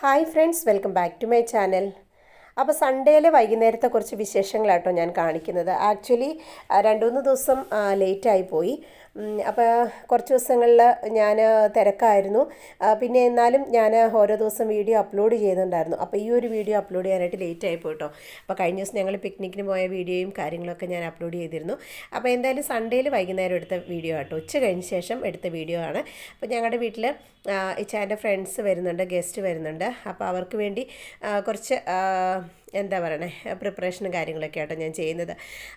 Hi friends welcome back to my channel. അപ്പോൾ സൺഡേയിലെ വൈകുന്നേരത്തെ കുറച്ച് വിശേഷങ്ങളാട്ടോ ഞാൻ കാണിക്കുന്നത്. ആക്ച്വലി രണ്ട് മൂന്ന് ദിവസം ലേറ്റായി പോയി. അപ്പോൾ കുറച്ച് ദിവസങ്ങളിൽ ഞാൻ തിരക്കായിരുന്നു. പിന്നെ എന്നാലും ഞാൻ ഓരോ ദിവസം വീഡിയോ അപ്ലോഡ് ചെയ്യുന്നുണ്ടായിരുന്നു അപ്പോൾ ഈ ഒരു വീഡിയോ അപ്ലോഡ് ചെയ്യാനായിട്ട് ലേറ്റ് ആയി പോയിട്ടോ. അപ്പോൾ കഴിഞ്ഞ ദിവസം ഞങ്ങൾ പിക്നിക്കിന് പോയ വീഡിയോയും കാര്യങ്ങളൊക്കെ ഞാൻ അപ്ലോഡ് ചെയ്തിരുന്നു. അപ്പോൾ എന്തായാലും സൺഡേയിൽ വൈകുന്നേരം എടുത്ത വീഡിയോ ആട്ടോ. ഉച്ച കഴിഞ്ഞ ശേഷം എടുത്ത വീഡിയോ ആണ്. അപ്പോൾ ഞങ്ങളുടെ വീട്ടിൽ ഇച്ചാന്റെ ഫ്രണ്ട്സ് വരുന്നുണ്ട് ഗസ്റ്റ് വരുന്നുണ്ട്. അപ്പോൾ അവർക്ക് വേണ്ടി കുറച്ച് എന്താ പറയണേ പ്രിപ്പറേഷനും കാര്യങ്ങളൊക്കെ ആട്ടോ ഞാൻ ചെയ്യുന്നത്.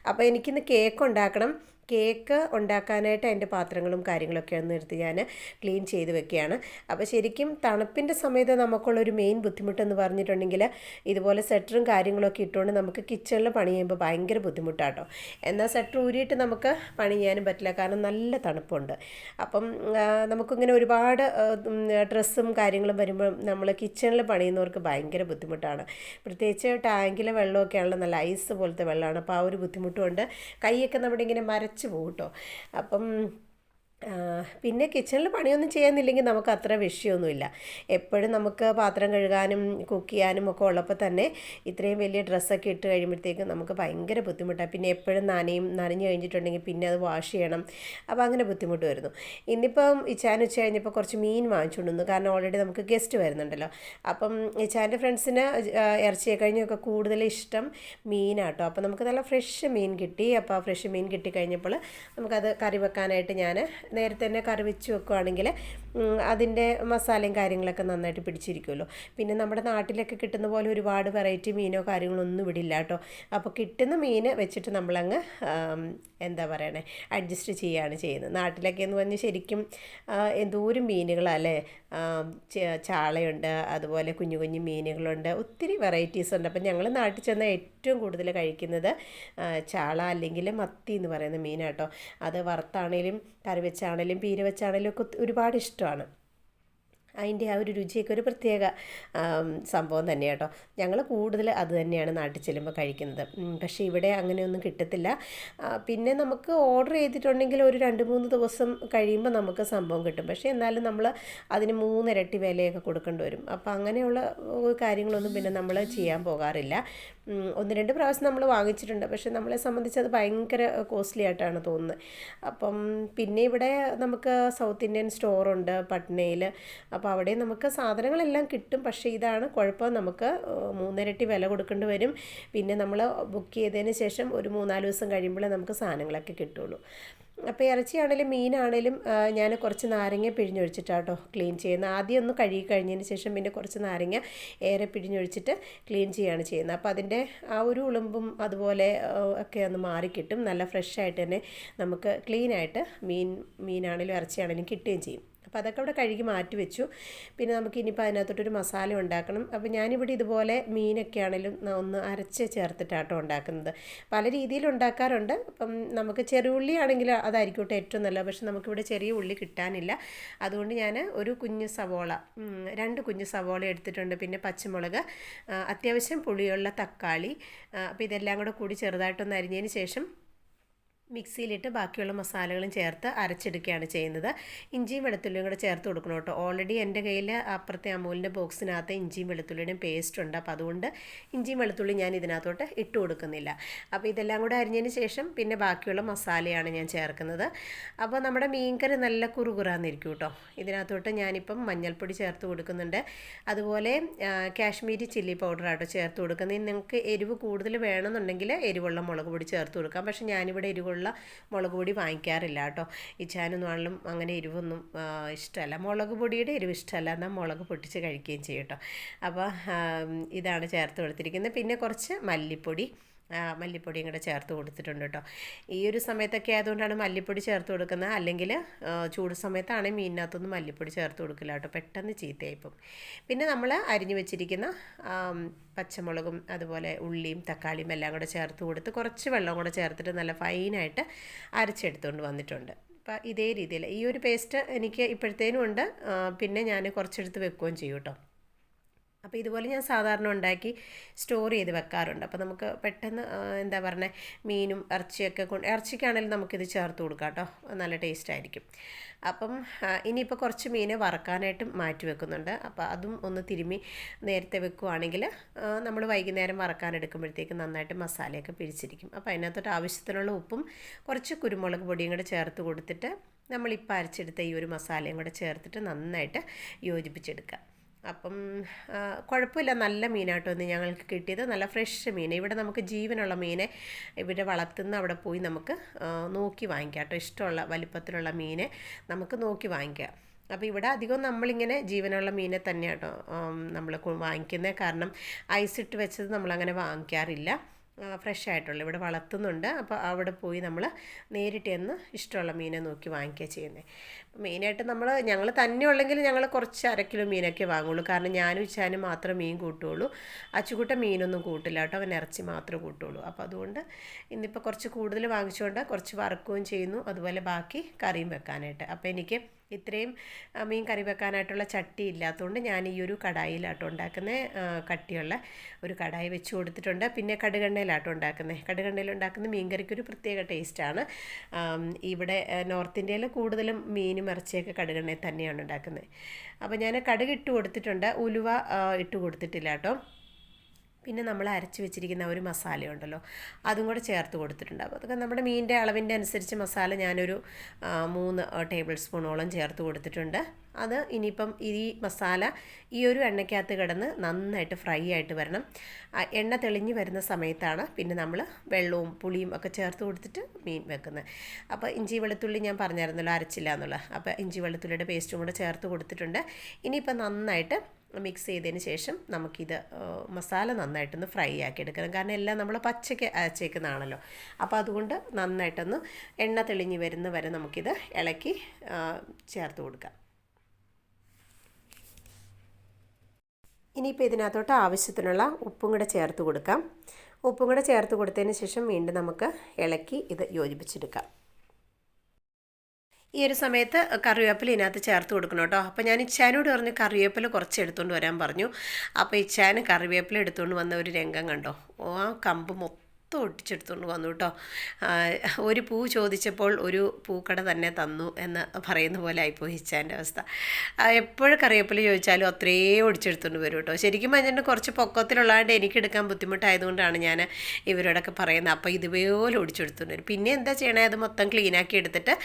അപ്പോൾ എനിക്കിന്ന് കേക്ക് ഉണ്ടാക്കണം. കേക്ക് ഉണ്ടാക്കാനായിട്ട് അതിന്റെ പാത്രങ്ങളും കാര്യങ്ങളൊക്കെ ഒന്ന് എടുത്ത് ഞാൻ ക്ലീൻ ചെയ്ത് വെക്കുകയാണ്. അപ്പോൾ ശരിക്കും തണുപ്പിന്റെ സമയത്ത് നമുക്കുള്ളൊരു മെയിൻ ബുദ്ധിമുട്ടെന്ന് പറഞ്ഞിട്ടുണ്ടെങ്കിൽ ഇതുപോലെ സെറ്ററും കാര്യങ്ങളൊക്കെ ഇട്ടുകൊണ്ട് നമുക്ക് കിച്ചണിൽ പണി ചെയ്യുമ്പോൾ ഭയങ്കര ബുദ്ധിമുട്ടാട്ടോ. എന്നാൽ സെറ്റർ ഊരിയിട്ട് നമുക്ക് പണി ചെയ്യാനും പറ്റില്ല കാരണം നല്ല തണുപ്പുണ്ട്. അപ്പം നമുക്കിങ്ങനെ ഒരുപാട് ഡ്രസ്സും കാര്യങ്ങളും വരുമ്പോൾ നമ്മൾ കിച്ചണിൽ പണിയുന്നവർക്ക് ഭയങ്കര ബുദ്ധിമുട്ടാണ്. പ്രത്യേകിച്ച് ടാങ്കിലെ വെള്ളമൊക്കെ ആണല്ലോ നല്ല ഐസ് പോലത്തെ വെള്ളമാണ്. അപ്പോൾ ആ ഒരു ബുദ്ധിമുട്ടുകൊണ്ട് കൈയൊക്കെ നമ്മുടെ ഇങ്ങനെ മരച്ച് പോകും കേട്ടോ അപ്പം പിന്നെ കിച്ചണിൽ പണിയൊന്നും ചെയ്യാന്നില്ലെങ്കിൽ നമുക്ക് അത്ര വിഷയമൊന്നുമില്ല. എപ്പോഴും നമുക്ക് പാത്രം കഴുകാനും കുക്ക് ചെയ്യാനും ഒക്കെ ഉള്ളപ്പോൾ തന്നെ ഇത്രയും വലിയ ഡ്രസ്സൊക്കെ ഇട്ട് കഴിയുമ്പോഴത്തേക്കും നമുക്ക് ഭയങ്കര ബുദ്ധിമുട്ടാണ്. പിന്നെ എപ്പോഴും നനയും നനഞ്ഞു കഴിഞ്ഞിട്ടുണ്ടെങ്കിൽ പിന്നെ അത് വാഷ് ചെയ്യണം. അപ്പോൾ അങ്ങനെ ബുദ്ധിമുട്ട് വരുന്നു. ഇന്നിപ്പം ഇച്ചാൻ ഉച്ച കഴിഞ്ഞപ്പോൾ കുറച്ച് മീൻ വാങ്ങിച്ചുകൊണ്ടുവന്നു കാരണം ഓൾറെഡി നമുക്ക് ഗസ്റ്റ് വരുന്നുണ്ടല്ലോ. അപ്പം ഇച്ചാന്റെ ഫ്രണ്ട്സിന് ഇറച്ചിയെ കഴിഞ്ഞൊക്കെ കൂടുതൽ ഇഷ്ടം മീനാട്ടോ. അപ്പോൾ നമുക്ക് നല്ല ഫ്രഷ് മീൻ കിട്ടി. അപ്പോൾ ഫ്രഷ് മീൻ കിട്ടി കഴിഞ്ഞപ്പോൾ നമുക്കത് കറി വെക്കാനായിട്ട് ഞാൻ നേരത്തെ തന്നെ കറി വെച്ച് വെക്കുവാണെങ്കിൽ അതിന്റെ മസാലയും കാര്യങ്ങളൊക്കെ നന്നായിട്ട് പിടിച്ചിരിക്കുമല്ലോ. പിന്നെ നമ്മുടെ നാട്ടിലൊക്കെ കിട്ടുന്ന പോലെ ഒരുപാട് വെറൈറ്റി മീനോ കാര്യങ്ങളോ ഒന്നും ഇവിടെ ഇല്ല കേട്ടോ. അപ്പോൾ കിട്ടുന്ന മീൻ വെച്ചിട്ട് നമ്മളങ്ങ് എന്താ പറയണേ അഡ്ജസ്റ്റ് ചെയ്യുകയാണ് ചെയ്യുന്നത്. നാട്ടിലൊക്കെ എന്ന് പറഞ്ഞാൽ ശരിക്കും എന്തോരം മീനുകളല്ലേ ചാളയുണ്ട് അതുപോലെ കുഞ്ഞു കുഞ്ഞു മീനുകളുണ്ട് ഒത്തിരി വെറൈറ്റീസ് ഉണ്ട്. അപ്പം ഞങ്ങൾ നാട്ടിൽ ചെന്ന ഏറ്റവും കൂടുതൽ കഴിക്കുന്നത് ചാള അല്ലെങ്കിൽ മത്തി എന്ന് പറയുന്ന മീനാട്ടോ അത് വറുത്താണേലും കറി വെച്ചാണേലും പീര വെച്ചാണേലും ഒക്കെ ഒരുപാട് ഇഷ്ടമാണ്. അതിന്റെ ആ ഒരു രുചിയൊക്കെ ഒരു പ്രത്യേക സംഭവം തന്നെ കേട്ടോ. ഞങ്ങൾ കൂടുതൽ അത് തന്നെയാണ് നാട്ടിൽ ചെല്ലുമ്പോൾ കഴിക്കുന്നത്. പക്ഷേ ഇവിടെ അങ്ങനെയൊന്നും കിട്ടത്തില്ല. പിന്നെ നമുക്ക് ഓർഡർ ചെയ്തിട്ടുണ്ടെങ്കിൽ ഒരു രണ്ട് മൂന്ന് ദിവസം കഴിയുമ്പോൾ നമുക്ക് സംഭവം കിട്ടും. പക്ഷേ എന്നാലും നമ്മൾ അതിന് മൂന്നിരട്ടി വിലയൊക്കെ കൊടുക്കേണ്ടി വരും. അപ്പോൾ അങ്ങനെയുള്ള കാര്യങ്ങളൊന്നും പിന്നെ നമ്മൾ ചെയ്യാൻ പോകാറില്ല. ഒന്ന് രണ്ട് പ്രാവശ്യം നമ്മൾ വാങ്ങിച്ചിട്ടുണ്ട്. പക്ഷേ നമ്മളെ സംബന്ധിച്ച് അത് ഭയങ്കര കോസ്റ്റ്ലി ആയിട്ടാണ് തോന്നുന്നത്. അപ്പം പിന്നെ ഇവിടെ നമുക്ക് സൗത്ത് ഇന്ത്യൻ സ്റ്റോറുണ്ട് പട്നയിൽ. അപ്പോൾ അവിടെ നമുക്ക് സാധനങ്ങളെല്ലാം കിട്ടും. പക്ഷേ ഇതാണ് കുഴപ്പം. നമുക്ക് മൂന്നിരട്ടി വില കൊടുക്കേണ്ടി വരും. പിന്നെ നമ്മൾ ബുക്ക് ചെയ്തതിന് ശേഷം ഒരു മൂന്നാൽ ദിവസം കഴിയുമ്പോഴേ നമുക്ക് സാധനങ്ങളൊക്കെ കിട്ടുള്ളൂ. അപ്പോൾ ഇറച്ചിയാണേലും മീനാണേലും ഞാൻ കുറച്ച് നാരങ്ങ പിഴിഞ്ഞൊഴിച്ചിട്ടാട്ടോ ക്ലീൻ ചെയ്യുന്നത് ആദ്യം ഒന്ന് കഴുകി കഴിഞ്ഞതിന് ശേഷം പിന്നെ കുറച്ച് നാരങ്ങ ഏറെ പിഴിഞ്ഞൊഴിച്ചിട്ട് ക്ലീൻ ചെയ്യുകയാണ് ചെയ്യുന്നത് അപ്പോൾ അതിന്റെ ആ ഒരു ഉളുമ്പും അതുപോലെ ഒക്കെ ഒന്ന് മാറിക്കിട്ടും നല്ല ഫ്രഷ് ആയിട്ട് തന്നെ നമുക്ക് ക്ലീനായിട്ട് മീൻ മീനാണേലും ഇറച്ചിയാണേലും കിട്ടുകയും ചെയ്യും. അപ്പോൾ അതൊക്കെ അവിടെ കഴുകി മാറ്റി വെച്ചു. പിന്നെ നമുക്ക് ഇനിയിപ്പോൾ അതിനകത്തോട്ടൊരു മസാല ഉണ്ടാക്കണം. അപ്പോൾ ഞാനിവിടെ ഇതുപോലെ മീനൊക്കെ ആണെങ്കിലും ഒന്ന് അരച്ച് ചേർത്തിട്ടാട്ടോ ഉണ്ടാക്കുന്നത്. പല രീതിയിൽ ഉണ്ടാക്കാറുണ്ട്. അപ്പം നമുക്ക് ചെറിയ ഉള്ളി ആണെങ്കിൽ അതായിരിക്കട്ടെ ഏറ്റവും നല്ലത്. പക്ഷെ നമുക്കിവിടെ ചെറിയ ഉള്ളി കിട്ടാനില്ല. അതുകൊണ്ട് ഞാൻ ഒരു കുഞ്ഞ് സവോള രണ്ട് കുഞ്ഞ് സവോള എടുത്തിട്ടുണ്ട്. പിന്നെ പച്ചമുളക് അത്യാവശ്യം പുളിയുള്ള തക്കാളി അപ്പോൾ ഇതെല്ലാം കൂടെ കൂടി ചെറുതായിട്ടൊന്ന് അരിഞ്ഞതിന് ശേഷം മിക്സിയിലിട്ട് ബാക്കിയുള്ള മസാലകളും ചേർത്ത് അരച്ചെടുക്കുകയാണ് ചെയ്യുന്നത്. ഇഞ്ചിയും വെളുത്തുള്ളിയും കൂടെ ചേർത്ത് കൊടുക്കണം കേട്ടോ. ഓൾറെഡി എന്റെ കയ്യിൽ അപ്പുറത്തെ അമൂലിന്റെ ബോക്സിനകത്ത് ഇഞ്ചിയും വെളുത്തുള്ളിയുടെയും പേസ്റ്റ് ഉണ്ട്. അപ്പോൾ അതുകൊണ്ട് ഇഞ്ചിയും വെളുത്തുള്ളി ഞാൻ ഇതിനകത്തോട്ട് ഇട്ട് കൊടുക്കുന്നില്ല. അപ്പോൾ ഇതെല്ലാം കൂടെ അരിഞ്ഞതിന് ശേഷം പിന്നെ ബാക്കിയുള്ള മസാലയാണ് ഞാൻ ചേർക്കുന്നത്. അപ്പോൾ നമ്മുടെ മീൻകറി നല്ല കുറുകുറാന്നിരിക്കും കേട്ടോ. ഇതിനകത്തോട്ട് ഞാനിപ്പം മഞ്ഞൾപ്പൊടി ചേർത്ത് കൊടുക്കുന്നുണ്ട്. അതുപോലെ കാശ്മീരി ചില്ലി പൗഡർ ചേർത്ത് കൊടുക്കുന്നത്. നിങ്ങൾക്ക് എരിവ് കൂടുതൽ വേണമെന്നുണ്ടെങ്കിൽ എരിവുള്ള മുളക് പൊടി ചേർത്ത് കൊടുക്കാം. പക്ഷേ ഞാനിവിടെ എരിവുള്ള മുളക് പൊടി വാങ്ങിക്കാറില്ല കേട്ടോ. ഇച്ചാനൊന്നും ആണെങ്കിലും അങ്ങനെ എരിവൊന്നും ഇഷ്ടമല്ല മുളക് പൊടിയുടെ എരിവ് ഇഷ്ടമല്ല എന്നാൽ മുളക് പൊട്ടിച്ച് കഴിക്കുകയും ചെയ്യും കേട്ടോ. അപ്പോൾ ഇതാണ് ചേർത്ത് കൊടുത്തിരിക്കുന്നത്. പിന്നെ കുറച്ച് മല്ലിപ്പൊടി. മല്ലിപ്പൊടിയും കൂടെ ചേർത്ത് കൊടുത്തിട്ടുണ്ട് കേട്ടോ. ഈ ഒരു സമയത്തൊക്കെ ആയതുകൊണ്ടാണ് മല്ലിപ്പൊടി ചേർത്ത് കൊടുക്കുന്നത്. അല്ലെങ്കിൽ ചൂട് സമയത്താണെങ്കിൽ മീനിനകത്തൊന്നും മല്ലിപ്പൊടി ചേർത്ത് കൊടുക്കില്ല കേട്ടോ. പെട്ടെന്ന് ചീത്തയായിപ്പം പിന്നെ നമ്മൾ അരിഞ്ഞു വെച്ചിരിക്കുന്ന പച്ചമുളകും അതുപോലെ ഉള്ളിയും തക്കാളിയും എല്ലാം കൂടെ ചേർത്ത് കൊടുത്ത് കുറച്ച് വെള്ളം കൂടെ ചേർത്തിട്ട് നല്ല ഫൈനായിട്ട് അരച്ചെടുത്തുകൊണ്ട് വന്നിട്ടുണ്ട്. അപ്പം ഇതേ രീതിയിൽ ഈ ഒരു പേസ്റ്റ് എനിക്ക് ഇപ്പോഴത്തേനും ഉണ്ട്. പിന്നെ ഞാൻ കുറച്ചെടുത്ത് വെക്കുകയും ചെയ്യും കേട്ടോ. അപ്പോൾ ഇതുപോലെ ഞാൻ സാധാരണ ഉണ്ടാക്കി സ്റ്റോർ ചെയ്ത് വെക്കാറുണ്ട്. അപ്പോൾ നമുക്ക് പെട്ടെന്ന് എന്താ പറയുക മീനും ഇറച്ചിയൊക്കെ കൊണ്ട് ഇറച്ചിക്കാണെങ്കിലും നമുക്കിത് ചേർത്ത് കൊടുക്കാം കേട്ടോ. നല്ല ടേസ്റ്റ് ആയിരിക്കും. അപ്പം ഇനിയിപ്പോൾ കുറച്ച് മീൻ വറക്കാനായിട്ടും മാറ്റി വെക്കുന്നുണ്ട്. അപ്പോൾ അതും ഒന്ന് തിരുമ്മി നേരത്തെ വെക്കുവാണെങ്കിൽ നമ്മൾ വൈകുന്നേരം വറക്കാൻ എടുക്കുമ്പോഴത്തേക്ക് നന്നായിട്ട് മസാലയൊക്കെ പിരിച്ചിരിക്കും അപ്പോൾ അതിനകത്തോട്ട് ആവശ്യത്തിനുള്ള ഉപ്പും കുറച്ച് കുരുമുളക് പൊടിയും കൂടെ ചേർത്ത് കൊടുത്തിട്ട് നമ്മളിപ്പോൾ അരച്ചെടുത്ത ഈ ഒരു മസാലയും കൂടെ ചേർത്തിട്ട് നന്നായിട്ട് യോജിപ്പിച്ചെടുക്കുക അപ്പം കുഴപ്പമില്ല. നല്ല മീനാട്ടോ ഇന്ന് ഞങ്ങൾക്ക് കിട്ടിയത്. നല്ല ഫ്രഷ് മീൻ. ഇവിടെ നമുക്ക് ജീവനുള്ള മീനെ ഇവിടെ വളർത്തുന്ന അവിടെ പോയി നമുക്ക് നോക്കി വാങ്ങിക്കാം കേട്ടോ. ഇഷ്ടമുള്ള വലിപ്പത്തിലുള്ള മീനെ നമുക്ക് നോക്കി വാങ്ങിക്കാം. അപ്പോൾ ഇവിടെ അധികം നമ്മളിങ്ങനെ ജീവനുള്ള മീനെ തന്നെയാട്ടോ നമ്മൾ വാങ്ങിക്കുന്നത് കാരണം ഐസ് ഇട്ട് വെച്ചത് നമ്മളങ്ങനെ വാങ്ങിക്കാറില്ല. ഫ്രഷ് ആയിട്ടുള്ള. ഇവിടെ വളർത്തുന്നുണ്ട്. അപ്പോൾ അവിടെ പോയി നമ്മൾ നേരിട്ട് ചെന്ന് ഇഷ്ടമുള്ള മീനെ നോക്കി വാങ്ങിക്കുക ചെയ്യുന്നത് മെയിനായിട്ട് നമ്മൾ ഞങ്ങൾ തന്നെ ഉള്ളെങ്കിൽ ഞങ്ങൾ കുറച്ച് അര കിലോ മീനൊക്കെ വാങ്ങുള്ളൂ. കാരണം ഞാനും ഇച്ചാനും മാത്രം മീൻ കൂട്ടുള്ളൂ. അച്ചുകൂട്ട മീനൊന്നും കൂട്ടില്ല കേട്ടോ. അവൻ ഇറച്ചി മാത്രമേ കൂട്ടുള്ളൂ. അപ്പോൾ അതുകൊണ്ട് ഇന്നിപ്പോൾ കുറച്ച് കൂടുതൽ വാങ്ങിച്ചുകൊണ്ട് കുറച്ച് വറക്കുകയും ചെയ്യുന്നു. അതുപോലെ ബാക്കി കറിയും വെക്കാനായിട്ട്. അപ്പോൾ എനിക്ക് ഇത്രയും മീൻ കറി വെക്കാനായിട്ടുള്ള ചട്ടി ഇല്ലാത്തതുകൊണ്ട് ഞാൻ ഈ ഒരു കടായിലാട്ടോ ഉണ്ടാക്കുന്നത് കട്ടിയുള്ള ഒരു കടായി വെച്ച് കൊടുത്തിട്ടുണ്ട്. പിന്നെ കടുകെണ്ണയിലാട്ടോ ഉണ്ടാക്കുന്നത് കടുകെണ്ണയിൽ ഉണ്ടാക്കുന്ന മീൻ കറിക്ക് ഒരു പ്രത്യേക ടേസ്റ്റാണ്. ഇവിടെ നോർത്ത് ഇന്ത്യയിൽ കൂടുതലും മീനും ഇറച്ചിയൊക്കെ കടുകെണ്ണയിൽ തന്നെയാണ് ഉണ്ടാക്കുന്നത് അപ്പോൾ ഞാൻ കടുക് ഇട്ട് കൊടുത്തിട്ടുണ്ട്. ഉലുവ ഇട്ട് കൊടുത്തിട്ടില്ല കേട്ടോ പിന്നെ നമ്മൾ അരച്ച് വെച്ചിരിക്കുന്ന ഒരു മസാല ഉണ്ടല്ലോ അതും കൂടെ ചേർത്ത് കൊടുത്തിട്ടുണ്ട് അതൊക്കെ നമ്മുടെ മീനിന്റെ അളവിന്റെ അനുസരിച്ച് മസാല ഞാനൊരു മൂന്ന് ടേബിൾ സ്പൂണോളം ചേർത്ത് കൊടുത്തിട്ടുണ്ട്. അത് ഇനിയിപ്പം ഈ മസാല ഈ ഒരു എണ്ണയ്ക്കകത്ത് കിടന്ന് നന്നായിട്ട് ഫ്രൈ ആയിട്ട് വരണം. എണ്ണ തെളിഞ്ഞ് വരുന്ന സമയത്താണ് പിന്നെ നമ്മൾ വെള്ളവും പുളിയും ഒക്കെ ചേർത്ത് കൊടുത്തിട്ട് മീൻ വെക്കുന്നത്. അപ്പോൾ ഇഞ്ചി വെളുത്തുള്ളി ഞാൻ പറഞ്ഞായിരുന്നല്ലോ അരച്ചില്ല എന്നുള്ളത് അപ്പോൾ ഇഞ്ചി വെളുത്തുള്ളിയുടെ പേസ്റ്റും കൂടെ ചേർത്ത് കൊടുത്തിട്ടുണ്ട്. ഇനിയിപ്പം നന്നായിട്ട് മിക്സ് ചെയ്തതിന് ശേഷം നമുക്കിത് മസാല നന്നായിട്ടൊന്ന് ഫ്രൈ ആക്കി എടുക്കണം കാരണം എല്ലാം നമ്മൾ പച്ചയ്ക്ക് അരച്ചേക്കുന്നതാണല്ലോ. അപ്പോൾ അതുകൊണ്ട് നന്നായിട്ടൊന്ന് എണ്ണ തെളിഞ്ഞ് വരുന്ന വരെ നമുക്കിത് ഇളക്കി ചേർത്ത് കൊടുക്കാം. ഇനിയിപ്പോൾ ഇതിനകത്തോട്ട് ആവശ്യത്തിനുള്ള ഉപ്പും കൂടെ ചേർത്ത് കൊടുക്കാം. ഉപ്പും കൂടെ ചേർത്ത് കൊടുത്തതിന് ശേഷം വീണ്ടും നമുക്ക് ഇളക്കി ഇത് യോജിപ്പിച്ചെടുക്കാം. ഈ ഒരു സമയത്ത് കറിവേപ്പില ഇതിനകത്ത് ചേർത്ത് കൊടുക്കണം കേട്ടോ. അപ്പോൾ ഞാൻ ഇച്ചാനോട് പറഞ്ഞു കറിവേപ്പില കുറച്ച് എടുത്തുകൊണ്ട് വരാൻ പറഞ്ഞു. അപ്പോൾ ഇച്ചാന് കറിവേപ്പില എടുത്തുകൊണ്ട് വന്ന ഒരു രംഗം കണ്ടോ? ആ കമ്പ് മൊത്തം ഒട്ടിച്ചെടുത്തുകൊണ്ട് വന്നു കേട്ടോ. ഒരു പൂ ചോദിച്ചപ്പോൾ ഒരു പൂക്കട തന്നെ തന്നു എന്ന് പറയുന്ന പോലെ ആയിപ്പോയി ഇച്ചാന്റെ അവസ്ഥ. എപ്പോഴും കറിവേപ്പില ചോദിച്ചാലും അത്രയേ ഒടിച്ചെടുത്തുകൊണ്ട് വരും കേട്ടോ. ശരിക്കും പറഞ്ഞിട്ട് കുറച്ച് പൊക്കത്തിലുള്ളതുകൊണ്ട് എനിക്ക് എടുക്കാൻ ബുദ്ധിമുട്ടായതുകൊണ്ടാണ് ഞാൻ ഇവരോടൊക്കെ പറയുന്നത്. അപ്പോൾ ഇതുപോലെ ഒടിച്ചെടുത്തുകൊണ്ട് വരും. പിന്നെ എന്താ ചെയ്യണേ? അത് മൊത്തം ക്ലീനാക്കി എടുത്തിട്ട്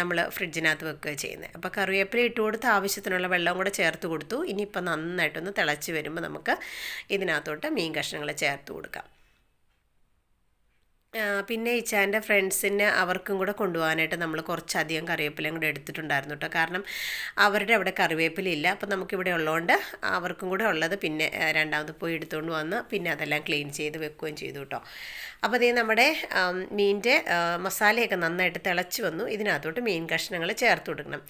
നമ്മൾ ഫ്രിഡ്ജിനകത്ത് വെക്കുകയാണ് ചെയ്യുന്നത് അപ്പോൾ കറിവേപ്പില ഇട്ട് കൊടുത്ത് ആവശ്യത്തിനുള്ള വെള്ളം കൂടെ ചേർത്ത് കൊടുത്തു. ഇനിയിപ്പോൾ നന്നായിട്ടൊന്ന് തിളച്ച് വരുമ്പോൾ നമുക്ക് ഇതിനകത്തോട്ട് മീൻ കഷ്ണങ്ങൾ ചേർത്ത് കൊടുക്കാം. പിന്നെ ഇച്ചാന്റെ ഫ്രണ്ട്സിന് അവർക്കും കൂടെ കൊണ്ടുപോകാനായിട്ട് നമ്മൾ കുറച്ചധികം കറിവേപ്പിലയും കൂടെ എടുത്തിട്ടുണ്ടായിരുന്നു കേട്ടോ കാരണം അവരുടെ അവിടെ കറിവേപ്പില ഇല്ല. അപ്പോൾ നമുക്കിവിടെ ഉള്ളതുകൊണ്ട് അവർക്കും കൂടെ ഉള്ളത് പിന്നെ രണ്ടാമത് പോയി എടുത്തുകൊണ്ട് വന്ന് പിന്നെ അതെല്ലാം ക്ലീൻ ചെയ്ത് വെക്കുകയും ചെയ്തു കേട്ടോ അപ്പോൾ അതേ നമ്മുടെ മീനിന്റെ മസാലയൊക്കെ നന്നായിട്ട് തിളച്ച് വന്നു. ഇതിനകത്തോട്ട് മീൻ കഷ്ണങ്ങൾ ചേർത്ത് കൊടുക്കണം.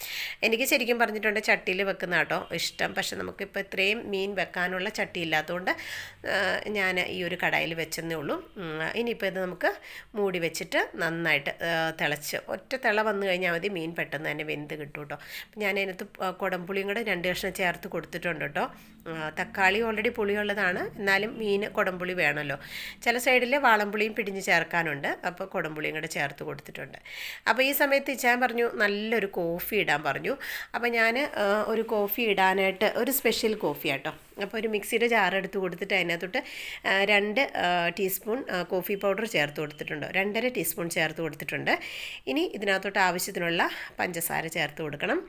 എനിക്ക് ശരിക്കും പറഞ്ഞിട്ടുണ്ട് ചട്ടിയിൽ വെക്കുന്ന കേട്ടോ ഇഷ്ടം. പക്ഷെ നമുക്കിപ്പോൾ ഇത്രയും മീൻ വെക്കാനുള്ള ചട്ടി ഇല്ലാത്തതുകൊണ്ട് ഞാൻ ഈ ഒരു കടായിൽ വെച്ചെന്നേ ഉള്ളൂ. ഇനിയിപ്പോൾ ഇത് നമുക്ക് മൂടി വെച്ചിട്ട് നന്നായിട്ട് തിളച്ച്. ഒറ്റ തിള വന്നു കഴിഞ്ഞാൽ മതി മീൻ പെട്ടെന്ന് തന്നെ വെന്ത് കിട്ടും കേട്ടോ. ഞാനതിനകത്ത് കുടംപുളിയും കൂടെ രണ്ട് കഷ്ണം ചേർത്ത് കൊടുത്തിട്ടുണ്ട് കേട്ടോ. തക്കാളി ഓൾറെഡി പുളിയുള്ളതാണ്. എന്നാലും മീൻ കുടംപുളി വേണമല്ലോ. ചില സൈഡിൽ വാളംപുളിയും പിടിഞ്ഞ് ചേർക്കാനുണ്ട്. അപ്പോൾ കുടംപുളിയും കൂടെ ചേർത്ത് കൊടുത്തിട്ടുണ്ട്. അപ്പോൾ ഈ സമയത്ത് ഇച്ചാൻ പറഞ്ഞു നല്ലൊരു കോഫി ഇടാൻ പറഞ്ഞു. അപ്പോൾ ഞാൻ ഒരു കോഫി ഇടാനായിട്ട് ഒരു സ്പെഷ്യൽ കോഫി ആട്ടോ അപ്പോൾ ഒരു മിക്സിയുടെ ജാർ കൊടുത്തിട്ട് അതിനകത്തോട്ട് രണ്ട് ടീസ്പൂൺ കോഫി പൗഡർ ചേർത്ത് കൊടുത്തിട്ടുണ്ട്. രണ്ടര ടീസ്പൂൺ ചേർത്ത് കൊടുത്തിട്ടുണ്ട്. ഇനി ഇതിനകത്തോട്ട് ആവശ്യത്തിനുള്ള പഞ്ചസാര ചേർത്ത് കൊടുക്കണം.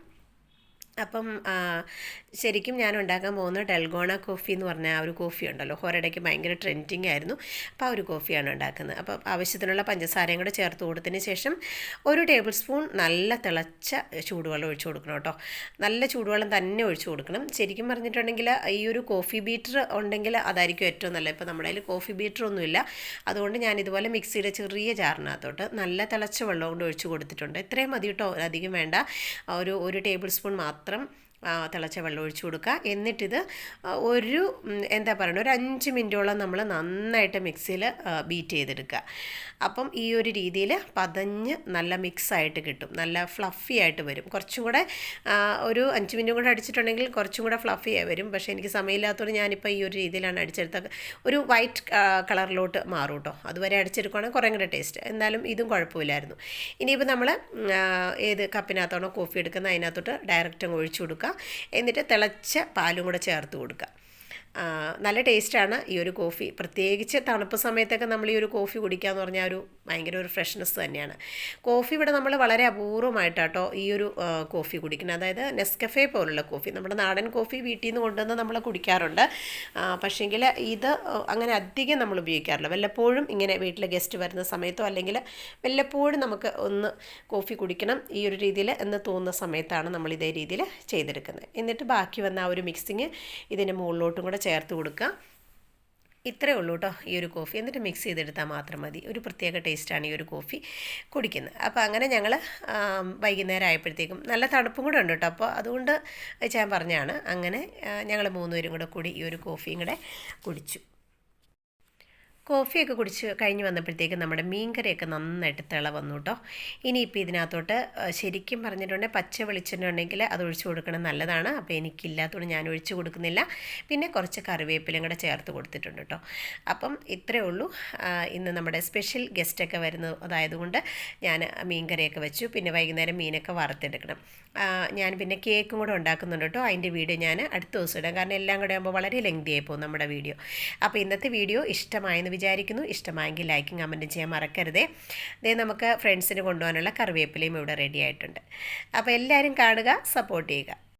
അപ്പം ശരിക്കും ഞാൻ ഉണ്ടാക്കാൻ പോകുന്ന ഡൽഗോണ കോഫി എന്ന് പറഞ്ഞ ആ ഒരു കോഫി ഉണ്ടല്ലോ ഒരിടയ്ക്ക് ഭയങ്കര ട്രെൻഡിങ് ആയിരുന്നു. അപ്പോൾ ആ ഒരു കോഫിയാണ് ഉണ്ടാക്കുന്നത്. അപ്പോൾ ആവശ്യത്തിനുള്ള പഞ്ചസാരയും കൂടെ ചേർത്ത് കൊടുത്തതിന് ശേഷം ഒരു ടേബിൾ സ്പൂൺ നല്ല തിളച്ച ചൂടുവെള്ളം ഒഴിച്ചു കൊടുക്കണം കേട്ടോ. നല്ല ചൂടുവെള്ളം തന്നെ ഒഴിച്ചു കൊടുക്കണം. ശരിക്കും പറഞ്ഞിട്ടുണ്ടെങ്കിൽ ഈ ഒരു കോഫി ബീറ്റർ ഉണ്ടെങ്കിൽ അതായിരിക്കും ഏറ്റവും നല്ലത്. ഇപ്പോൾ നമ്മുടെ കയ്യിൽ കോഫി ബീറ്റർ ഒന്നുമില്ല. അതുകൊണ്ട് ഞാൻ ഇതുപോലെ മിക്സിയുടെ ചെറിയ ചാറിനകത്തോട്ട് നല്ല തിളച്ച വെള്ളം കൊണ്ട് ഒഴിച്ചു കൊടുത്തിട്ടുണ്ട്. ഇത്രയും മതി കേട്ടോ അധികം വേണ്ട. ഒരു ഒരു ടേബിൾ സ്പൂൺ മാത്രം ആ, തിളച്ച വെള്ളം ഒഴിച്ചു കൊടുക്കുക. എന്നിട്ടിത് ഒരു എന്താ പറയുക ഒരു അഞ്ച് മിനിറ്റോളം നമ്മൾ നന്നായിട്ട് മിക്സിയിൽ ബീറ്റ് ചെയ്തെടുക്കുക. അപ്പം ഈ ഒരു രീതിയിൽ പതഞ്ഞ് നല്ല മിക്സായിട്ട് കിട്ടും. നല്ല ഫ്ലഫി ആയിട്ട് വരും. കുറച്ചും കൂടെ ഒരു അഞ്ച് മിനിറ്റും കൂടെ അടിച്ചിട്ടുണ്ടെങ്കിൽ കുറച്ചും കൂടെ ഫ്ലഫി ആയി വരും. പക്ഷേ എനിക്ക് സമയമില്ലാത്തതുകൊണ്ട് ഞാനിപ്പോൾ ഈ ഒരു രീതിയിലാണ് അടിച്ചെടുത്ത ഒരു വൈറ്റ് കളറിലോട്ട് മാറും കേട്ടോ. അതുവരെ അടിച്ചെടുക്കുകയാണെങ്കിൽ കുറേ കൂടെ ടേസ്റ്റ്. എന്നാലും ഇതും കുഴപ്പമില്ലായിരുന്നു. ഇനിയിപ്പോൾ നമ്മൾ ഏത് കപ്പിനകത്താണോ കോഫി എടുക്കുന്നത് അതിനകത്തോട്ട് ഡയറക്റ്റ് അങ്ങ് ഒഴിച്ചു കൊടുക്കുക. എന്നിട്ട് തിളച്ച പാലും കൂടെ ചേർത്ത് കൊടുക്കുക. നല്ല ടേസ്റ്റാണ് ഈ ഒരു കോഫി. പ്രത്യേകിച്ച് തണുപ്പ് സമയത്തൊക്കെ നമ്മൾ ഈ ഒരു കോഫി കുടിക്കുക എന്ന് പറഞ്ഞാൽ ഒരു ഭയങ്കര ഒരു ഫ്രഷ്നെസ് തന്നെയാണ്. കോഫി ഇവിടെ നമ്മൾ വളരെ അപൂർവമായിട്ടാട്ടോ ഈ ഒരു കോഫി കുടിക്കുന്നത്. അതായത് നെസ്കഫേ പോലുള്ള കോഫി. നമ്മുടെ നാടൻ കോഫി വീട്ടിൽ നിന്ന് കൊണ്ടുവന്ന് നമ്മൾ കുടിക്കാറുണ്ട്. പക്ഷേങ്കിൽ ഇത് അങ്ങനെ അധികം നമ്മൾ ഉപയോഗിക്കാറില്ല. വല്ലപ്പോഴും ഇങ്ങനെ വീട്ടിലെ ഗസ്റ്റ് വരുന്ന സമയത്തോ അല്ലെങ്കിൽ വല്ലപ്പോഴും നമുക്ക് ഒന്ന് കോഫി കുടിക്കണം ഈ ഒരു രീതിയിൽ എന്ന് തോന്നുന്ന സമയത്താണ് നമ്മൾ ഇതേ രീതിയിൽ ചെയ്തെടുക്കുന്നത്. എന്നിട്ട് ബാക്കി വന്ന ആ ഒരു മിക്സിങ് ഇതിന്റെ മുകളിലോട്ടും കൂടെ ചേർത്ത് കൊടുക്കുക. ഇത്രയേ ഉള്ളൂ കേട്ടോ ഈ ഒരു കോഫി. എന്നിട്ട് മിക്സ് ചെയ്തെടുത്താൽ മാത്രം മതി. ഒരു പ്രത്യേക ടേസ്റ്റാണ് ഈ ഒരു കോഫി കുടിക്കുന്നത്. അപ്പോൾ അങ്ങനെ ഞങ്ങൾ വൈകുന്നേരം ആയപ്പോഴത്തേക്കും നല്ല തണുപ്പും കൂടെ ഉണ്ട് കേട്ടോ അപ്പോൾ അതുകൊണ്ട് ഞാൻ പറഞ്ഞാണ്. അങ്ങനെ ഞങ്ങൾ മൂന്നുപേരും കൂടെ കൂടി ഈ ഒരു കോഫിയും കൂടെ കുടിച്ചു. കോഫിയൊക്കെ കുടിച്ച് കഴിഞ്ഞ് വന്നപ്പോഴത്തേക്കും നമ്മുടെ മീൻകറിയൊക്കെ നന്നായിട്ട് തിള വന്നു കേട്ടോ. ഇനിയിപ്പോൾ ഇതിനകത്തോട്ട് ശരിക്കും പറഞ്ഞിട്ടുണ്ടെങ്കിൽ പച്ച വെളിച്ചെണ്ണ ഉണ്ടെങ്കിൽ അത് ഒഴിച്ചു കൊടുക്കണം നല്ലതാണ്. അപ്പോൾ എനിക്കില്ലാത്തതുകൊണ്ട് ഞാൻ ഒഴിച്ചു കൊടുക്കുന്നില്ല. പിന്നെ കുറച്ച് കറിവേപ്പിലും കൂടെ ചേർത്ത് കൊടുത്തിട്ടുണ്ട് കേട്ടോ. അപ്പം ഇത്രയേ ഉള്ളൂ. ഇന്ന് നമ്മുടെ സ്പെഷ്യൽ ഗസ്റ്റൊക്കെ വരുന്ന അതായതുകൊണ്ട് ഞാൻ മീൻകറിയൊക്കെ വെച്ചു. പിന്നെ വൈകുന്നേരം മീനൊക്കെ വറുത്തെടുക്കണം. ഞാൻ പിന്നെ കേക്കും കൂടെ ഉണ്ടാക്കുന്നുണ്ട് കേട്ടോ. അതിന്റെ വീഡിയോ ഞാൻ അടുത്ത ദിവസം ഇടാം. കാരണം എല്ലാം കൂടെ ആകുമ്പോൾ വളരെ ലെങ്തി ആയി പോകും നമ്മുടെ വീഡിയോ. അപ്പോൾ ഇന്നത്തെ വീഡിയോ ഇഷ്ടമായെന്ന് വിചാരിക്കുന്നു. ഇഷ്ടമായെങ്കിൽ ലൈക്കും കമന്റും ചെയ്യാൻ മറക്കരുതേ. ദേ നമുക്ക് ഫ്രണ്ട്സിന് കൊണ്ടുപോകാനുള്ള കറിവേപ്പിലയും ഇവിടെ റെഡി ആയിട്ടുണ്ട്. അപ്പോൾ എല്ലാവരും കാണുക സപ്പോർട്ട് ചെയ്യുക.